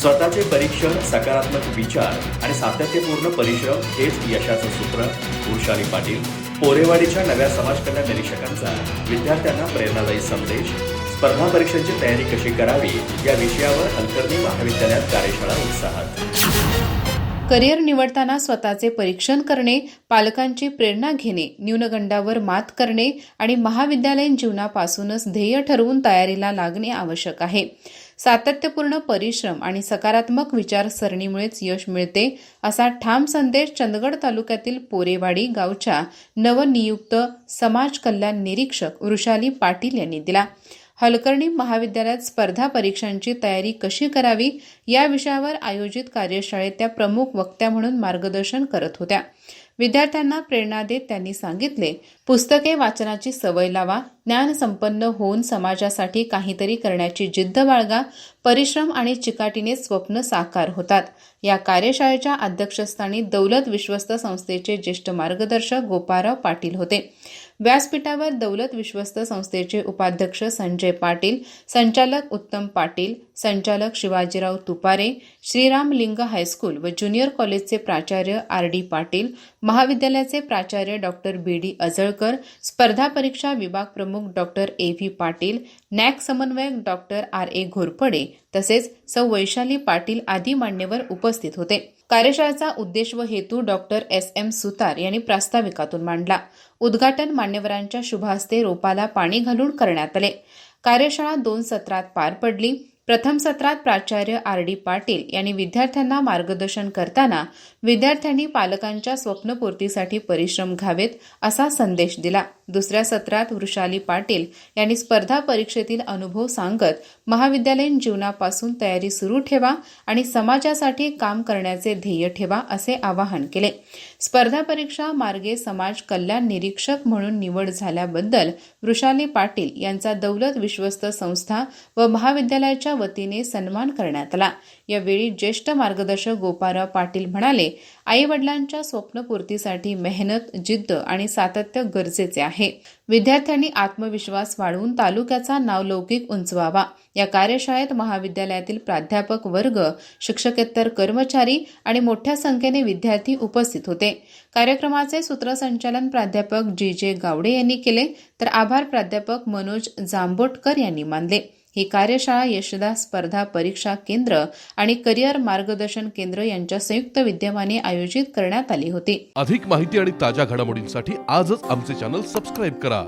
स्वतःचे परीक्षण सकारात्मक विचार आणि सातत्यपूर्ण परिश्रम हेच यशाचं सूत्र. वृषाली पाटील पोरेवाडीच्या नव्या समाज कल्याण निरीक्षकांचा विद्यार्थ्यांना प्रेरणादायी संदेश. स्पर्धा परीक्षांची तयारी कशी करावी या विषयावर हलकर्णी महाविद्यालयात कार्यशाळा उत्साहात. करिअर निवडताना स्वतःचे परीक्षण करणे पालकांची प्रेरणा घेणे न्यूनगंडावर मात करणे आणि महाविद्यालयीन जीवनापासूनच ध्येय ठरवून तयारीला लागणे आवश्यक आहे. सातत्यपूर्ण परिश्रम आणि सकारात्मक विचारसरणीमुळेच यश मिळते असा ठाम संदेश चंदगड तालुक्यातील पोरेवाडी गावच्या नवनियुक्त समाज कल्याण निरीक्षक वृषाली पाटील यांनी दिला. हलकर्णी महाविद्यालयात स्पर्धा परीक्षांची तयारी कशी करावी या विषयावर आयोजित कार्यशाळेत त्या प्रमुख वक्त्या म्हणून मार्गदर्शन करत होत्या. विद्यार्थ्यांना प्रेरणा देत त्यांनी सांगितले पुस्तके वाचनाची सवय लावा ज्ञान संपन्न होऊन समाजासाठी काहीतरी करण्याची जिद्द बाळगा परिश्रम आणि चिकाटीने स्वप्न साकार होतात. या कार्यशाळेच्या अध्यक्षस्थानी दौलत विश्वस्त संस्थेचे ज्येष्ठ मार्गदर्शक गोपाराव पाटील होते. व्यासपीठावर दौलत विश्वस्त संस्थेचे उपाध्यक्ष संजय पाटील संचालक उत्तम पाटील संचालक शिवाजीराव तुपारे श्रीराम लिंग हायस्कूल व ज्युनियर कॉलेजचे प्राचार्य आर डी पाटील महाविद्यालयाचे प्राचार्य डॉक्टर बी डी अजळकर स्पर्धा परीक्षा विभाग प्रमुख doctor A V Patil NAAC समन्वयक डॉक्टर आर ए घोरपडे तसेच सौ वैशाली पाटील आदी मान्यवर उपस्थित होते. कार्यशाळेचा उद्देश व हेतू डॉक्टर एस एम सुतार यांनी प्रास्ताविकातून मांडला. उद्घाटन मान्यवरांच्या शुभहस्ते रोपाला पाणी घालून करण्यात आले. कार्यशाळा दोन सत्रात पार पडली. प्रथम सत्रात प्राचार्य आर डी पाटील यांनी विद्यार्थ्यांना मार्गदर्शन करताना विद्यार्थ्यांनी पालकांच्या स्वप्नपूर्तीसाठी परिश्रम घ्यावेत असा संदेश दिला. दुसऱ्या सत्रात वृषाली पाटील यांनी स्पर्धा परीक्षेतील अनुभव सांगत महाविद्यालयीन जीवनापासून तयारी सुरू ठेवा आणि समाजासाठी काम करण्याचे ध्येय ठेवा असे आवाहन केले. स्पर्धा परीक्षा मार्गे समाज कल्याण निरीक्षक म्हणून निवड झाल्याबद्दल वृषाली पाटील यांचा दौलत विश्वस्त संस्था व महाविद्यालयाच्या वतीने सन्मान करण्यात आला. यावेळी ज्येष्ठ मार्गदर्शक गोपाराव पाटील म्हणाले आई वडिलांच्या स्वप्नपूर्तीसाठी मेहनत जिद्द आणि सातत्य गरजेचे आहे. विद्यार्थ्यांनी आत्मविश्वास वाढवून तालुक्याचा नावलौकिक उंचवावा. या कार्यशाळेत महाविद्यालयातील प्राध्यापक वर्ग शिक्षकेतर कर्मचारी आणि मोठ्या संख्येने विद्यार्थी उपस्थित होते. कार्यक्रमाचे सूत्रसंचालन प्राध्यापक जी जे गावडे यांनी केले तर आभार प्राध्यापक मनोज जांबोटकर यांनी मानले. ही कार्यशाळा यशदा स्पर्धा परीक्षा केंद्र आणि करिअर मार्गदर्शन केंद्र यांच्या संयुक्त विद्यमाने आयोजित करण्यात आली होती. अधिक माहिती आणि ताज्या घडामोडींसाठी आजच आमचे चॅनल सबस्क्राईब करा.